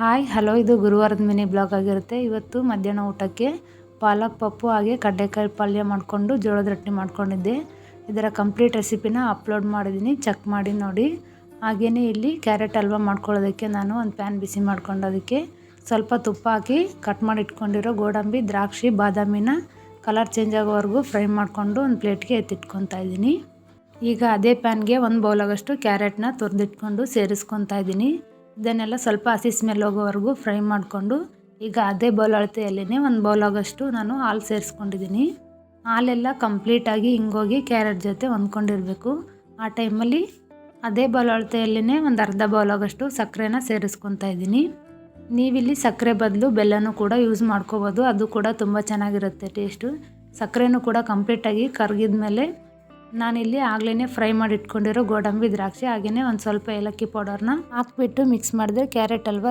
Hi, hello, ಇದು ಗುರುವಾರದ mini blog ಆಗಿರುತ್ತೆ. ಇವತ್ತು ಮಧ್ಯಾಹ್ನ ಊಟಕ್ಕೆ ಪಾಲಕ್ ಪಪ್ಪು ಹಾಗೆ ಕಡ್ಲೆಕಾಯಿ ಪಲ್ಯ ಮಾಡಿಕೊಂಡು ಜೋಳದ ರೊಟ್ಟಿ ಮಾಡ್ಕೊಂಡಿದ್ದೆ. ಇದರ ಕಂಪ್ಲೀಟ್ ರೆಸಿಪಿನ ಅಪ್ಲೋಡ್ ಮಾಡಿದ್ದೀನಿ. ಚೆಕ್ ಮಾಡಿ ನೋಡಿ. ಹಾಗೆಯೇ ಇಲ್ಲಿ ಕ್ಯಾರೆಟ್ ಹಲ್ವ ಮಾಡ್ಕೊಳ್ಳೋದಕ್ಕೆ ನಾನು ಒಂದು ಪ್ಯಾನ್ ಬಿಸಿ ಮಾಡ್ಕೊಂಡೋದಕ್ಕೆ ಸ್ವಲ್ಪ ತುಪ್ಪ ಹಾಕಿ ಕಟ್ ಮಾಡಿ ಇಟ್ಕೊಂಡಿರೋ ಗೋಡಂಬಿ, ದ್ರಾಕ್ಷಿ, ಬಾದಾಮಿನ ಕಲರ್ ಚೇಂಜ್ ಆಗೋವರೆಗೂ ಫ್ರೈ ಮಾಡಿಕೊಂಡು ಒಂದು ಪ್ಲೇಟ್ಗೆ ಎತ್ತಿಟ್ಕೊತಾ ಇದ್ದೀನಿ. ಈಗ ಅದೇ ಪ್ಯಾನ್ಗೆ ಒಂದು ಬೌಲಾಗಷ್ಟು ಕ್ಯಾರೆಟ್ನ ತುರಿದಿಟ್ಕೊಂಡು ಸೇರಿಸ್ಕೊತಾ ಇದ್ದೀನಿ. ಇದನ್ನೆಲ್ಲ ಸ್ವಲ್ಪ ಹಸಿ ಸ್ಮೆಲ್ ಹೋಗೋವರೆಗೂ ಫ್ರೈ ಮಾಡಿಕೊಂಡು, ಈಗ ಅದೇ ಬೌಲ್ ಅಳತೆಯಲ್ಲೇ ಒಂದು ಬೌಲ್ ಆಗೋಷ್ಟು ನಾನು ಹಾಲು ಸೇರಿಸ್ಕೊಂಡಿದ್ದೀನಿ ಹಾಲೆಲ್ಲ ಕಂಪ್ಲೀಟಾಗಿ ಹಿಂಗೋಗಿ ಕ್ಯಾರೆಟ್ ಜೊತೆ ಹೊಂದ್ಕೊಂಡಿರಬೇಕು. ಆ ಟೈಮಲ್ಲಿ ಅದೇ ಬೌಲ್ ಅಳತೆಯಲ್ಲೇ ಒಂದು ಅರ್ಧ ಬೌಲ್ ಆಗೋಷ್ಟು ಸಕ್ಕರೆನ ಸೇರಿಸ್ಕೊತಾ ಇದ್ದೀನಿ ನೀವಿಲ್ಲಿ ಸಕ್ಕರೆ ಬದಲು ಬೆಲ್ಲನೂ ಕೂಡ ಯೂಸ್ ಮಾಡ್ಕೋಬೋದು. ಅದು ಕೂಡ ತುಂಬ ಚೆನ್ನಾಗಿರುತ್ತೆ ಟೇಸ್ಟು ಸಕ್ಕರೆನೂ ಕೂಡ ಕಂಪ್ಲೀಟಾಗಿ ಕರಗಿದ ಮೇಲೆ ನಾನಿಲ್ಲಿ ಆಗ್ಲೇ ಫ್ರೈ ಮಾಡಿ ಇಟ್ಕೊಂಡಿರೋ ಗೋಡಂಬಿ ದ್ರಾಕ್ಷಿ ಹಾಗೆಯೇ ಒಂದು ಸ್ವಲ್ಪ ಏಲಕ್ಕಿ ಪೌಡರ್ನ ಹಾಕ್ಬಿಟ್ಟು ಮಿಕ್ಸ್ ಮಾಡಿದ್ರೆ ಕ್ಯಾರೆಟ್ ಹಲ್ವ